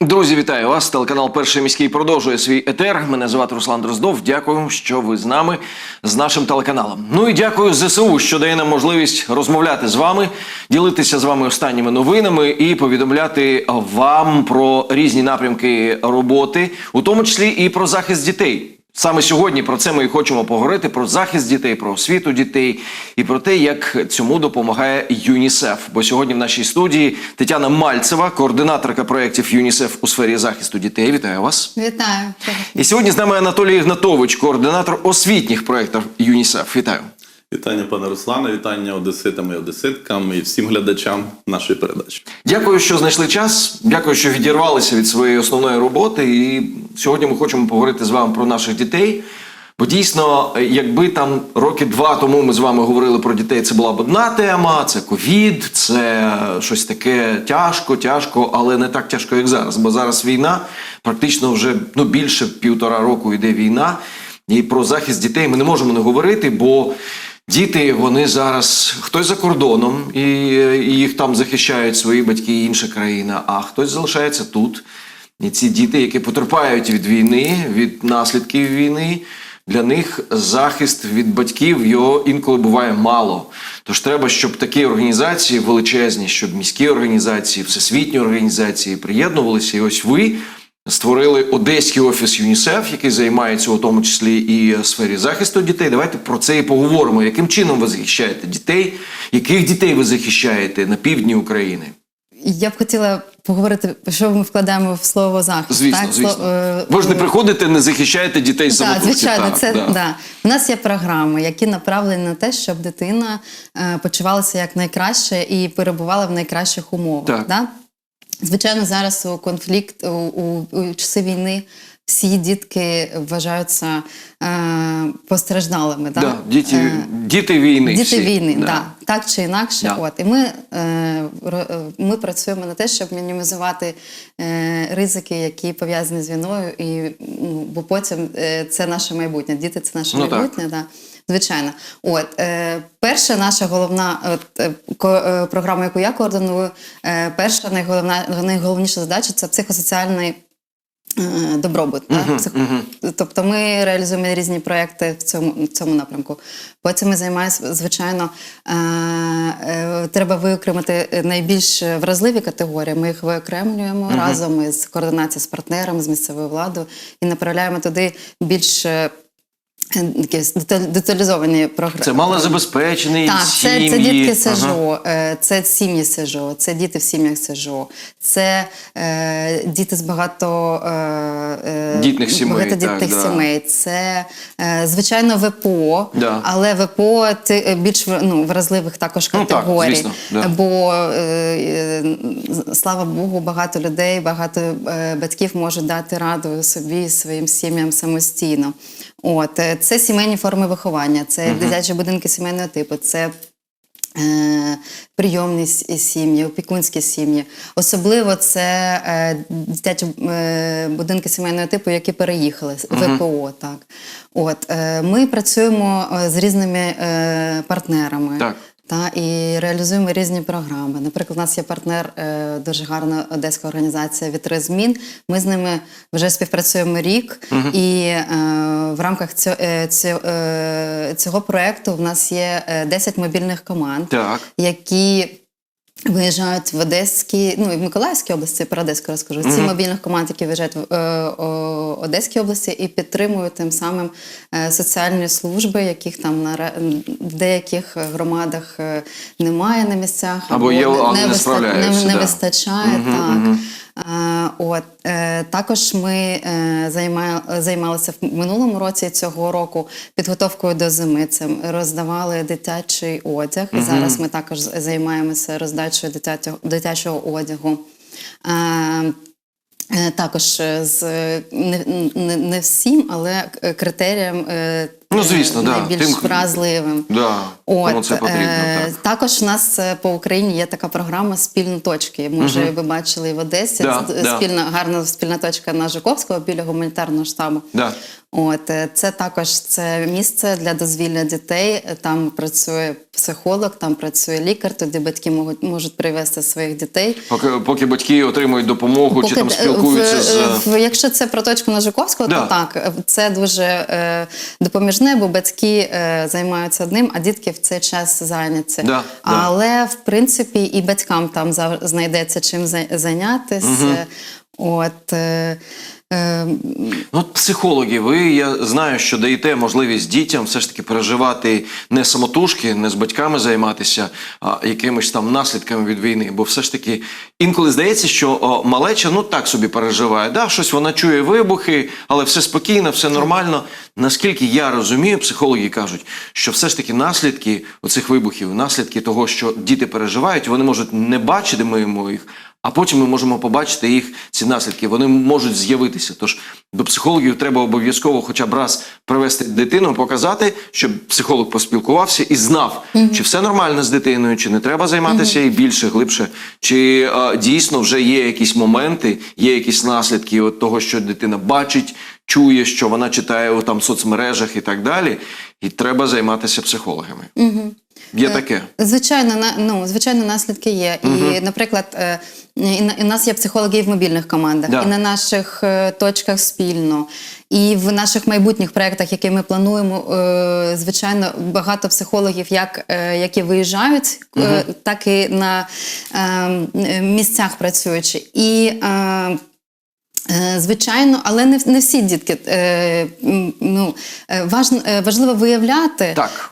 Друзі, вітаю вас. Телеканал Перший міський продовжує свій етер. Мене звати Руслан Дроздов. Дякую, що ви з нами з нашим телеканалом. Ну і дякую ЗСУ, що дає нам можливість розмовляти з вами, ділитися з вами останніми новинами і повідомляти вам про різні напрямки роботи, у тому числі і про захист дітей. Саме сьогодні про це ми і хочемо поговорити: про захист дітей, про освіту дітей і про те, як цьому допомагає ЮНІСЕФ. Бо сьогодні в нашій студії Тетяна Мальцева, координаторка проєктів ЮНІСЕФ у сфері захисту дітей. Вітаю вас. Вітаю. І сьогодні з нами Анатолій Ігнатович, координатор освітніх проєктів ЮНІСЕФ. Вітаю. Вітання, пане Руслане, вітання одеситам і одеситкам і всім глядачам нашої передачі. Дякую, що знайшли час. Дякую, що відірвалися від своєї основної роботи. І сьогодні ми хочемо поговорити з вами про наших дітей. Бо дійсно, якби там роки два тому ми з вами говорили про дітей, це була б одна тема, це ковід, це щось таке тяжко, тяжко, але не так тяжко, як зараз. Бо зараз війна, практично вже ну, більше півтора року йде війна. І про захист дітей ми не можемо не говорити, бо Діти вони зараз хтось за кордоном, і, їх там захищають свої батьки і інша країна, а хтось залишається тут. І ці діти, які потерпають від війни, від наслідків війни, для них захист від батьків його інколи буває мало. Тож треба, щоб такі організації величезні, щоб міські організації, всесвітні організації приєднувалися. І ось ви створили Одеський офіс ЮНІСЕФ, який займається у тому числі і сфері захисту дітей. Давайте про це і поговоримо. Яким чином ви захищаєте дітей? Яких дітей ви захищаєте на півдні України? Я б хотіла поговорити, що ми вкладаємо в слово захист. Звісно, так? звісно. Сло- е, Ви ж не приходите, не захищаєте дітей Так, звичайно, це да. да. У нас є програми, які направлені на те, щоб дитина е, почувалася як найкраще і перебувала в найкращих умовах. Так. Да? Звичайно, зараз у конфлікт у, у, у часи війни всі дітки вважаються е, постраждалими. Да? Да, діти, Е, діти війни. Діти всі. війни, Да. да. так чи інакше. Да. От. І ми, е, е, ми працюємо на те, щоб мінімізувати е, ризики, які пов'язані з війною, і, ну, бо потім е, це наше майбутнє. Діти це наше Ну, так. майбутнє. Да. Звичайно. От, е, перша наша головна от, е, ко, е, програма, яку я координую, е, перша найголовна, найголовніша задача це психосоціальний е, добробут. так? Псих- Тобто ми реалізуємо різні проекти в цьому, в цьому напрямку. Потім ми займаємося, звичайно, е, е, треба виокремити найбільш вразливі категорії. Ми їх виокремлюємо разом із координацією з партнерами, з місцевою владою і направляємо туди більш е, якісь деталізовані програми. Це малозабезпечений Так, це, сім'ї. це дітки Ага. СЖО, е, це сім'ї СЖО, це діти в сім'ях СЖО, це е, діти з багато е, е, Дітних сімей, багатодітних так, да. сімей. Це е, звичайно ВПО, Да. але ВПО ти- е, більш ну, вразливих також Ну, так, категорій. звісно, да. Бо е, е, слава Богу, багато людей, багато е, батьків можуть дати раду собі своїм сім'ям самостійно. От е, це сімейні форми виховання, це дитячі будинки сімейного типу, це. е, Прийомні сім'ї, опікунські сім'ї. Особливо це е, дитячі е, будинки сімейного типу, які переїхали в ВПО. Так. От, е, ми працюємо е, з різними е, партнерами. Так. Та і реалізуємо різні програми. Наприклад, у нас є партнер, е, дуже гарна одеська організація Вітри змін. Ми з ними вже співпрацюємо рік, і е, в рамках цього, е, цього, е, цього проекту в нас є е, 10 мобільних команд, Так. які виїжджають в Одеській, ну і в Миколаївській області, про Одеську розкажу. Ці мобільних команд, які виїжджають в е, Одеській області і підтримують тим самим е, соціальні служби, яких там на в деяких громадах е, немає на місцях, Або є, не, не не, не, не да. вистачає. так. Е, От е, також ми е, займалися в минулому році цього року підготовкою до зими. Це роздавали дитячий одяг. І зараз ми також займаємося роздачею дитячого, одягу. Е, Е, Також е, з е, не, не, не всім, але критеріям е, е, Ну, звісно, да. найбільш Тим- вразливим. Да, От, це потрібно. е, так. Також у нас е, по Україні є така програма Спільні точки. Може, ви бачили в Одесі. Да, З- да. Спільна гарна спільна точка на Жуковського біля гуманітарного штабу. Да. От е, це також це місце для дозвілля дітей. Там працює психолог, там працює лікар. Туди батьки можуть можуть привезти своїх дітей. Поки, поки батьки отримують допомогу чи там спілкуються в, з. в, якщо це про точку на Жуковського, Да. то так це дуже е, допоміжне, бо батьки е, займаються одним, а дітки в цей час зайняті. Да, да. Але в принципі і батькам там знайдеться чим зайнятися. зайнятися. От е, е, Ну, от психологи, ви я знаю, що даєте можливість дітям все ж таки переживати не самотужки, не з батьками займатися, а якимись там наслідками від війни. Бо все ж таки інколи здається, що о, малеча ну так собі переживає. Да, щось вона чує вибухи, але все спокійно, все нормально. Наскільки я розумію, психологи кажуть, що все ж таки наслідки оцих вибухів, наслідки того, що діти переживають, вони можуть не бачити ми їх. А потім ми можемо побачити їх ці наслідки. Вони можуть з'явитися. Тож до психологів треба обов'язково, хоча б раз привести дитину, показати, щоб психолог поспілкувався і знав, чи все нормально з дитиною, чи не треба займатися і більше, глибше, чи е, дійсно вже є якісь моменти, є якісь наслідки от того, що дитина бачить, чує, що вона читає у там соцмережах і так далі. І треба займатися психологами. Є таке. Звичайно, на ну звичайно, наслідки є. І, наприклад, е, і і у нас є психологи і в мобільних командах, Да. і на наших е, точках спільно, і в наших майбутніх проєктах, які ми плануємо, е, звичайно, багато психологів, як е, які виїжджають, е, так і на е, місцях працюючи. І е, Е, Звичайно, але не, не всі дітки. Е, ну, е, е, важливо виявляти Так.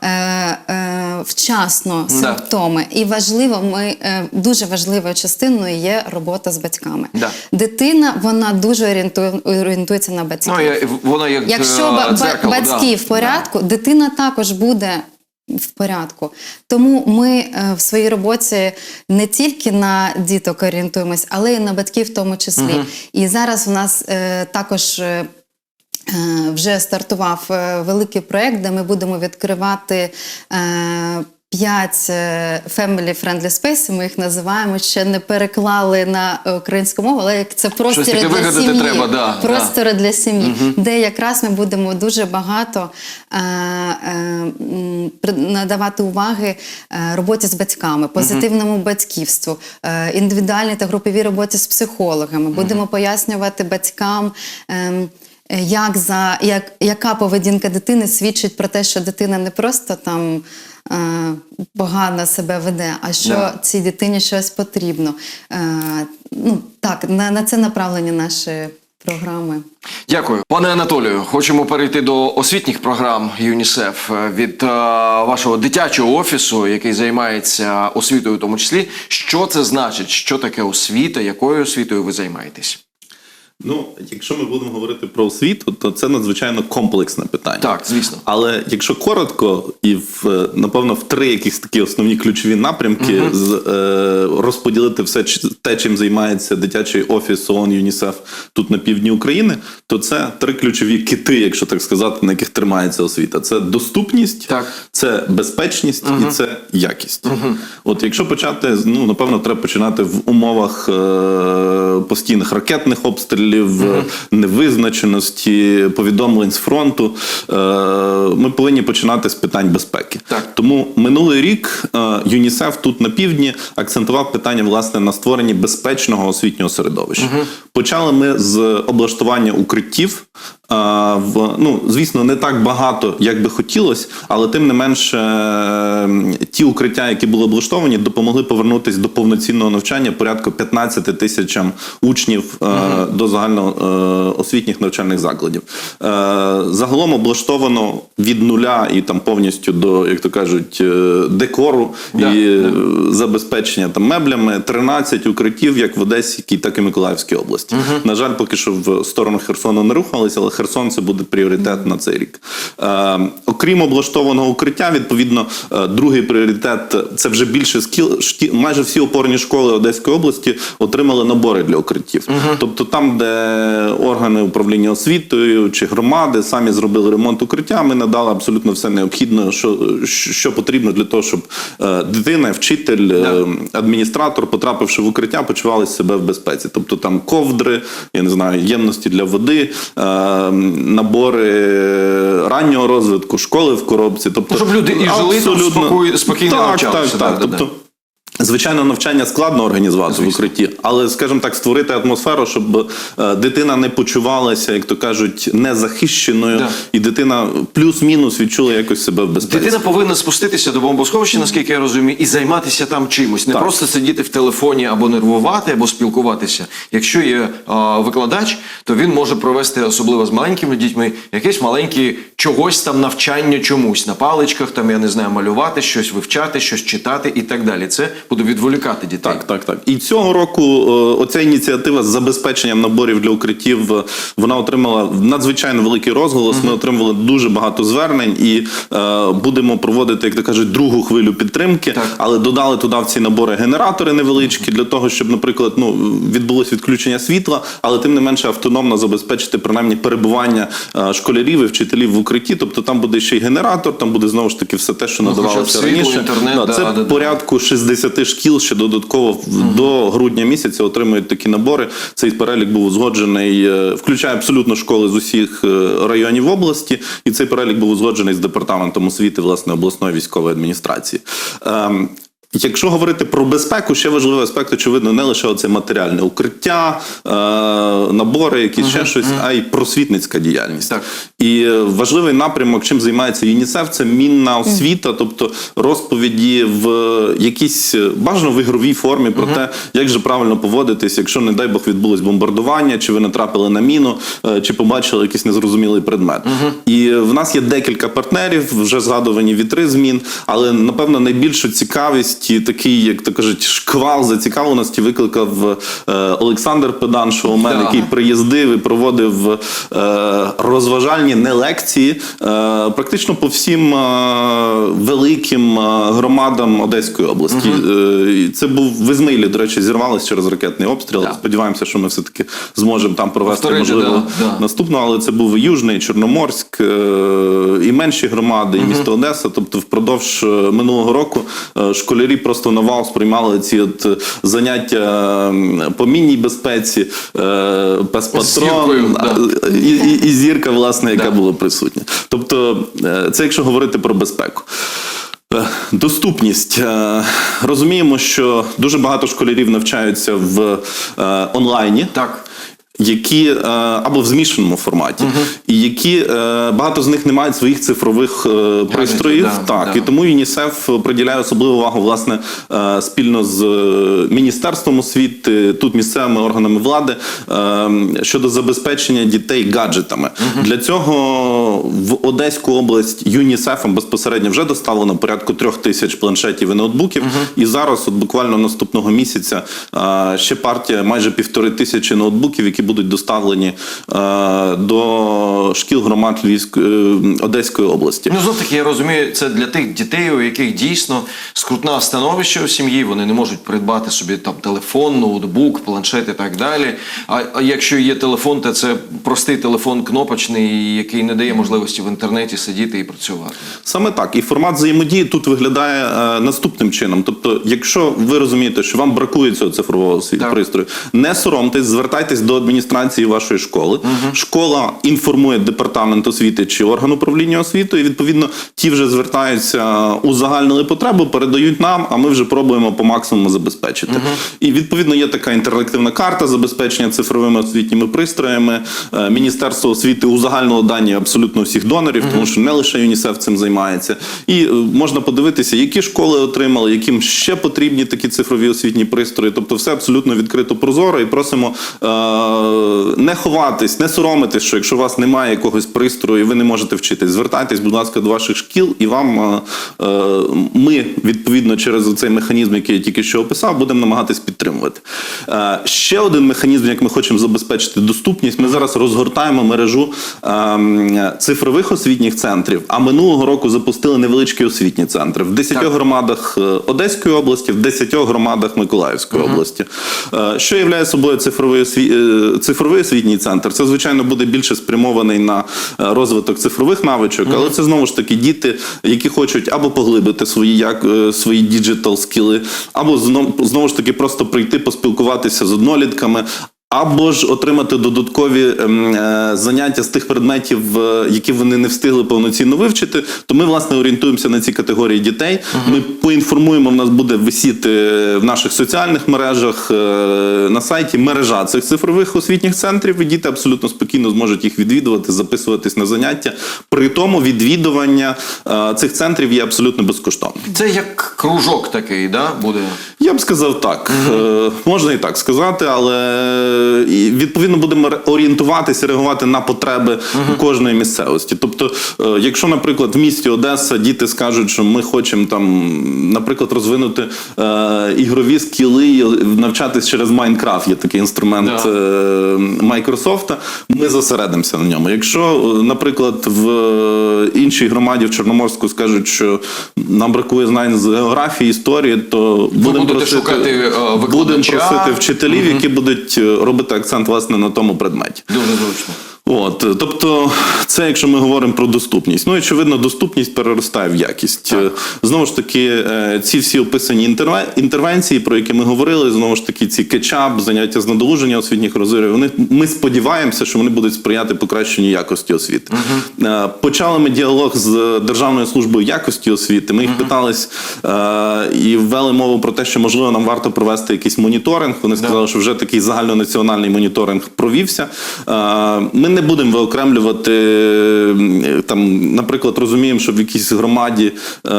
Вчасно Да. симптоми. І важливо, ми, е, дуже важливою частиною є робота з батьками. Да. Дитина вона дуже орієнтує, орієнтується на батьків. Ну, я, воно як Якщо е, ба- дзеркало, батьки да. в порядку, дитина також буде в порядку. Тому ми е, в своїй роботі не тільки на діток орієнтуємось, але й на батьків в тому числі. І зараз у нас е, також. Е, Вже стартував е, великий проєкт, де ми будемо відкривати е, п'ять family friendly space, ми їх називаємо, ще не переклали на українську мову, але як це простори для сім'ї. треба, да, да. Для сім'ї, де якраз ми будемо дуже багато е, е, надавати уваги роботі з батьками, позитивному батьківству, е, індивідуальній та груповій роботі з психологами. Будемо пояснювати батькам. е, Як за як, яка поведінка дитини свідчить про те, що дитина не просто там е, погано себе веде, а що Да. цій дитині щось потрібно. Е, ну так, на, на це направлені наші програми. Дякую, пане Анатолію. Хочемо перейти до освітніх програм ЮНІСЕФ Е, від е, вашого дитячого офісу, який займається освітою, в тому числі. Що це значить? Що таке освіта? Якою освітою ви займаєтесь? Ну, якщо ми будемо говорити про освіту, то це надзвичайно комплексне питання. Так, звісно. Але якщо коротко, і в е, напевно в три якісь такі основні ключові напрямки з, е, розподілити все те, чим займається дитячий офіс ООН ЮНІСЕФ тут на півдні України, то це три ключові кити, якщо так сказати, на яких тримається освіта. Це доступність, Так. це безпечність і це якість. От якщо почати, ну напевно, треба починати в умовах е, постійних ракетних обстрілів, е, невизначеності, повідомлень з фронту. Е, ми повинні починати з питань безпеки. Так. Тому минулий рік е, ЮНІСЕФ тут на півдні акцентував питання власне на створенні безпечного освітнього середовища. Почали ми з облаштування укриттів. е, В ну звісно, не так багато, як би хотілося, але тим не менше, ті укриття, які були облаштовані, допомогли повернутися до повноцінного навчання порядку 15 тисячам учнів е, до загальноосвітніх навчальних закладів. Е, Загалом облаштовано від нуля і там повністю до, як то кажуть, е, декору Да, і е, забезпечення там меблями 13 укриттів, як в Одеській, так і Миколаївській області. На жаль, поки що в сторону Херсону не рухалися, але Херсон це буде пріоритет на цей рік. Окрім облаштованого укриття, відповідно, другий пріоритет це вже більше скіл. Майже всі опорні школи Одеської області отримали набори для укриттів. Тобто, там, де органи управління освітою чи громади самі зробили ремонт укриття, ми надали абсолютно все необхідне, що, що потрібно для того, щоб е, дитина, вчитель, е, адміністратор, потрапивши в укриття, почували себе в безпеці. Тобто там ковдри, я не знаю, ємності для води, е, набори раннього розвитку, школи в коробці. Тобто, щоб люди і жили там спокій- спокійно так, навчалися, Так, так. да. тобто, Звичайно, навчання складно організувати в укритті, але, скажімо так, створити атмосферу, щоб е, дитина не почувалася, як то кажуть, незахищеною, Да. і дитина плюс-мінус відчула якось себе в безпеці. Дитина повинна спуститися до бомбосховища, наскільки я розумію, і займатися там чимось. Не Так. просто сидіти в телефоні або нервувати, або спілкуватися. Якщо є а, викладач, то він може провести, особливо з маленькими дітьми, якесь маленьке чогось там навчання чомусь на паличках, там я не знаю, малювати, щось вивчати, щось читати і так далі. Це буде відволікати дітей. Так, так, так. І цього року е, оця ініціатива з забезпеченням наборів для укриттів е, вона отримала надзвичайно великий розголос. Ми отримали дуже багато звернень і е, будемо проводити, як то кажуть, другу хвилю підтримки. Так. Але додали туди в ці набори генератори невеличкі для того, щоб, наприклад, ну відбулось відключення світла, але тим не менше автономно забезпечити принаймні перебування школярів і вчителів в укритті. Тобто там буде ще й генератор, там буде знову ж таки все те, що Ну, надавалося раніше. інтернет, Да, да, це да. порядку 60 шкіл ще додатково в- до грудня місяця отримують такі набори. Цей перелік був узгоджений, е, включає абсолютно школи з усіх е, районів області, і цей перелік був узгоджений з департаментом освіти власне обласної військової адміністрації. Якщо говорити про безпеку, ще важливий аспект, очевидно, не лише оце матеріальне укриття, е, набори, якісь ще щось, а й просвітницька діяльність. Так. І е, важливий напрямок, чим займається ЮНІСЕФ, це мінна освіта, тобто розповіді в якійсь е, бажано в ігровій формі про те, як же правильно поводитись, якщо, не дай Бог, відбулось бомбардування, чи ви натрапили на міну, чи побачили якийсь незрозумілий предмет. І в нас є декілька партнерів, вже згадувані вітри змін, але напевно найбільшу цікавість і такий, як то кажуть, шквал зацікавленості викликав е, Олександр Педан, шоумен, Да. який приїздив і проводив е, розважальні не лекції е, практично по всім е, великим е, громадам Одеської області. Е, це був в Ізмаїлі, до речі, зірвалось через ракетний обстріл. Да. Сподіваємося, що ми все таки зможемо там провести Повторити, можливо да, да. наступну, але це був і Южний, і Чорноморськ, е, і менші громади, і місто Одеса. Тобто, впродовж е, минулого року е, школярі просто на вал сприймали ці от е, заняття е, по мінній безпеці, е, пес З зіркою, патрон да. і, і, і зірка, власне, яка Да. була присутня. Тобто, е, це якщо говорити про безпеку. Е, Доступність. Е, Розуміємо, що дуже багато школярів навчаються в е, онлайні. Так. Які е, або в змішаному форматі, і які е, багато з них не мають своїх цифрових е, пристроїв. да, так да. і тому ЮНІСЕФ приділяє особливу увагу власне спільно з міністерством освіти, тут місцевими органами влади щодо забезпечення дітей гаджетами. Для цього в Одеську область ЮНІСЕФом безпосередньо вже доставлено порядку трьох тисяч планшетів і ноутбуків. І зараз, от буквально наступного місяця, е, ще партія майже півтори тисячі ноутбуків, які будуть доставлені е, до шкіл громад Львівської е, Одеської області. Ну, знов таки, я розумію, це для тих дітей, у яких дійсно скрутне становище у сім'ї, вони не можуть придбати собі там телефон, ноутбук, планшет і так далі. А, а якщо є телефон, то це простий телефон кнопочний, який не дає можливості в інтернеті сидіти і працювати. Саме так, і формат взаємодії тут виглядає е, наступним чином. Тобто, якщо ви розумієте, що вам бракує цього цифрового Так. пристрою, не соромтесь, звертайтесь до адміністрації вашої школи. Школа інформує департамент освіти чи орган управління освітою. І відповідно ті вже звертаються, узагальнили потребу, передають нам, а ми вже пробуємо по максимуму забезпечити. І відповідно є така інтерактивна карта забезпечення цифровими освітніми пристроями. Е, Міністерство освіти узагальнило дані абсолютно всіх донорів, тому що не лише ЮНІСЕФ цим займається. І е, можна подивитися, які школи отримали, яким ще потрібні такі цифрові освітні пристрої. Тобто, все абсолютно відкрито прозоро і просимо е, не ховатись, не соромитись, що якщо у вас немає якогось пристрою, і ви не можете вчитись, звертайтесь, будь ласка, до ваших шкіл, і вам е, е, ми відповідно через цей механізм, який я тільки що описав, будемо намагатись підтримувати. Е, ще один механізм, як ми хочемо забезпечити доступність. Ми зараз розгортаємо мережу е, цифрових освітніх центрів. А минулого року запустили невеличкі освітні центри в 10 Так. громадах е, Одеської області, в 10 громадах Миколаївської області. Е, Що являє собою цифровий осві... е, цифровий освітній центр? Це звичайно буде більше спрямований на розвиток цифрових навичок, але це знову ж таки діти, які хочуть або поглибити свої як свої діджитал скіли, або знов, знову ж таки просто прийти поспілкуватися з однолітками. Або ж отримати додаткові ем, е, заняття з тих предметів, е, які вони не встигли повноцінно вивчити. То ми власне орієнтуємося на ці категорії дітей. Ми поінформуємо. В нас буде висіти в наших соціальних мережах е, на сайті мережа цих цифрових освітніх центрів. І діти абсолютно спокійно зможуть їх відвідувати, записуватись на заняття. При тому відвідування е, цих центрів є абсолютно безкоштовним. Це як кружок такий, да, буде? Я б сказав так. Е, Можна і так сказати, але е, відповідно будемо орієнтуватися, реагувати на потреби кожної місцевості. Тобто, е, якщо, наприклад, в місті Одеса діти скажуть, що ми хочемо там, наприклад, розвинути е, ігрові скіли, і навчатись через Майнкрафт, є такий інструмент Да. е, Майкрософта, ми зосередимося на ньому. Якщо, е, наприклад, в е, іншій громаді в Чорноморську скажуть, що нам бракує знань з географії, історії, то будемо будете просити, шукати, викладача. будемо просити вчителів, які будуть е, робити акцент власне на тому предметі. Дуже зручно. От, тобто, це якщо ми говоримо про доступність. Ну, очевидно, доступність переростає в якість. Е, Знову ж таки, е, ці всі описані інтервенції, про які ми говорили, знову ж таки, ці кетчап, заняття з надолуження освітніх розривів, вони ми сподіваємося, що вони будуть сприяти покращенню якості освіти. Е, Почали ми діалог з Державною службою якості освіти. Ми їх питались е, і ввели мову про те, що можливо нам варто провести якийсь моніторинг. Вони сказали, що вже такий загальнонаціональний моніторинг провівся. Ми не будемо виокремлювати е, там, наприклад, розуміємо, що в якійсь громаді е,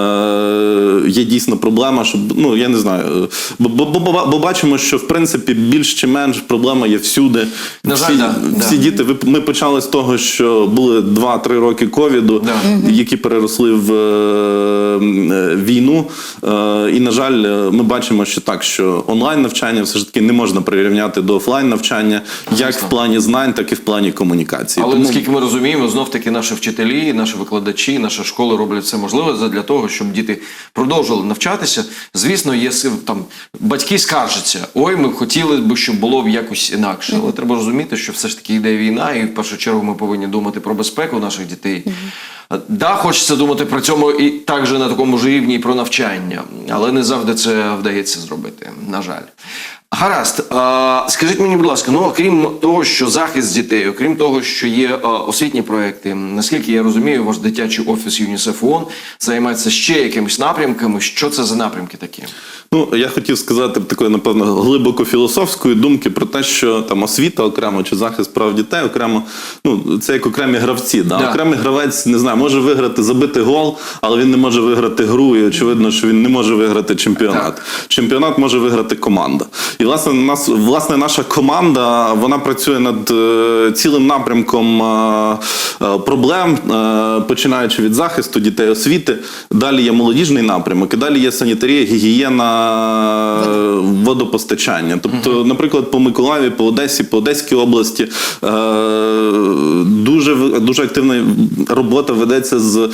є дійсно проблема, щоб ну я не знаю, бо, бо, бо, бо бачимо, що в принципі більш чи менш проблема є всюди. На жаль, всі, да, всі да. діти. Ми почали з того, що були 2-3 роки ковіду, Да. які переросли в е, е, війну. Е, і на жаль, е, ми бачимо, що так, що онлайн навчання все ж таки не можна прирівняти до офлайн навчання, як в плані знань, так і в плані комунікації. Але Тому- наскільки ми розуміємо, знов таки наші вчителі, наші викладачі, наша школа роблять все можливе для того, щоб діти продовжували навчатися. Звісно, є там батьки скаржаться. Ой, ми хотіли б, щоб було б якось інакше. Але треба розуміти, що все ж таки йде війна, і в першу чергу ми повинні думати про безпеку наших дітей. Да, хочеться думати про цьому і також на такому ж рівні і про навчання, але не завжди це вдається зробити. На жаль. Гаразд, скажіть мені, будь ласка, ну окрім того, що захист дітей, окрім того, що є освітні проекти, наскільки я розумію, ваш дитячий офіс ЮНІСЕФ ООН займається ще якимись напрямками. Що це за напрямки такі? Ну, я хотів сказати такої, напевно, глибоко філософської думки про те, що там освіта окремо чи захист прав дітей окремо, ну це як окремі гравці. Да? Да. Окремий гравець не знаю, може виграти, забити гол, але він не може виграти гру. І очевидно, що він не може виграти чемпіонат. Чемпіонат може виграти команда. І власне нас, власне, наша команда вона працює над е, цілим напрямком е, е, проблем, починаючи від захисту дітей освіти. Далі є молодіжний напрямок, і далі є санітарія, гігієна, водопостачання. Тобто, наприклад, по Миколаєві, по Одесі, по Одеській області дуже дуже активна робота ведеться з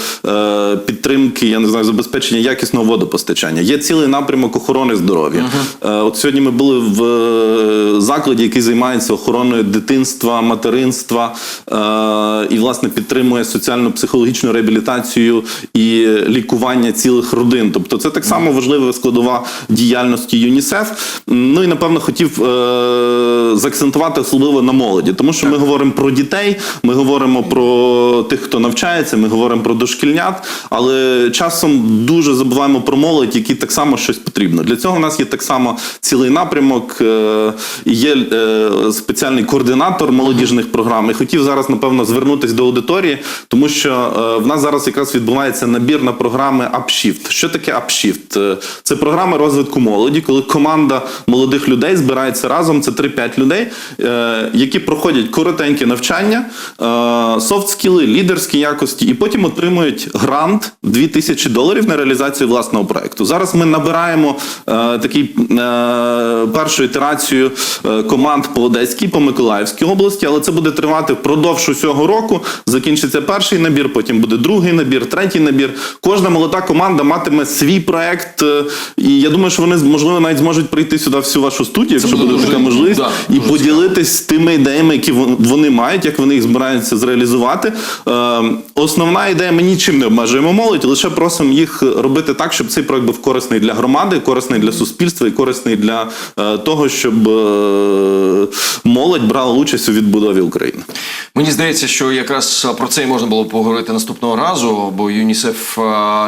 підтримки, я не знаю, забезпечення якісного водопостачання. Є цілий напрямок охорони здоров'я. От сьогодні ми були в е, закладі, який займається охороною дитинства, материнства е, і, власне, підтримує соціально-психологічну реабілітацію і лікування цілих родин. Тобто, це так само важлива складова діяльності ЮНІСЕФ. Ну і напевно хотів е, заакцентувати особливо на молоді, тому що ми говоримо про дітей, ми говоримо про тих, хто навчається, ми говоримо про дошкільнят, але часом дуже забуваємо про молодь, які так само щось потрібно. Для цього в нас є так само цілий напрямок. Напрямок. е, і Є е, спеціальний координатор молодіжних програм. І хотів зараз, напевно, звернутися до аудиторії, тому що е, в нас зараз якраз відбувається набір на програми Upshift. Що таке Upshift? Це програма розвитку молоді, коли команда молодих людей збирається разом. Це 3-5 людей, які проходять коротеньке навчання, софт-скіли, лідерські якості, і потім отримують грант 2000 доларів на реалізацію власного проекту. Зараз ми набираємо такий першу ітерацію е, команд по Одеській, по Миколаївській області, але це буде тривати впродовж усього року. Закінчиться перший набір, потім буде другий набір, третій набір. Кожна молода команда матиме свій проект. е, І я думаю, що вони можливо навіть зможуть прийти сюди всю вашу студію, якщо буде така можливість, да, і поділитись тими ідеями, які вон- вони мають, як вони їх збираються зреалізувати. Е, основна ідея: ми нічим не обмежуємо молодь, лише просимо їх робити так, щоб цей проект був корисний для громади, корисний для суспільства і корисний для того, щоб е, молодь брала участь у відбудові України. Мені здається, що якраз про це і можна було поговорити наступного разу, бо ЮНІСЕФ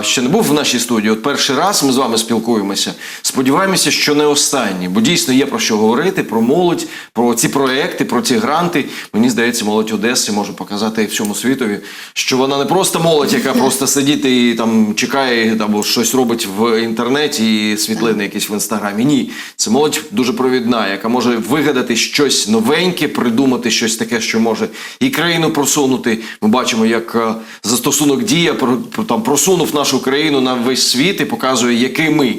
ще не був в нашій студії. От перший раз ми з вами спілкуємося. Сподіваємося, що не останній, бо дійсно є про що говорити, про молодь, про ці проекти, про ці гранти. Мені здається, молодь Одеси може показати всьому світові, що вона не просто молодь, яка просто сидить і там чекає або щось робить в інтернеті і світлини якісь в інстаграмі. Ні, це молодь дуже провідна, яка може вигадати щось новеньке, придумати щось таке, що може і країну просунути. Ми бачимо, як е, застосунок дія там просунув нашу країну на весь світ і показує, який ми.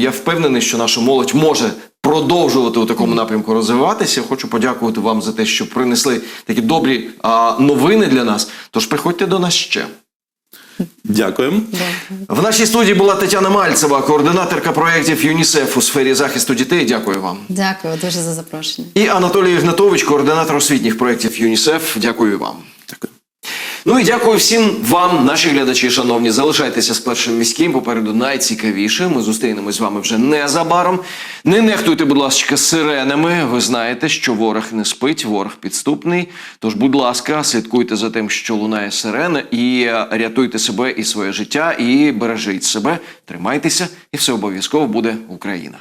Я впевнений, що наша молодь може. Продовжувати у такому напрямку розвиватися. Хочу подякувати вам за те, що принесли такі добрі а, новини для нас. Тож приходьте до нас ще. Дякуємо. В нашій студії була Тетяна Мальцева, координаторка проєктів ЮНІСЕФ у сфері захисту дітей. Дякую вам. Дякую дуже за запрошення. І Анатолій Ігнатович, координатор освітніх проєктів ЮНІСЕФ. Дякую вам. Ну і дякую всім вам, наші глядачі, шановні. Залишайтеся з першим міським. Попереду найцікавіше. Ми зустрінемось з вами вже незабаром. Не нехтуйте, будь ласка, сиренами. Ви знаєте, що ворог не спить, ворог підступний. Тож, будь ласка, слідкуйте за тим, що лунає сирена, і рятуйте себе і своє життя, і бережіть себе, тримайтеся, і все обов'язково буде Україна.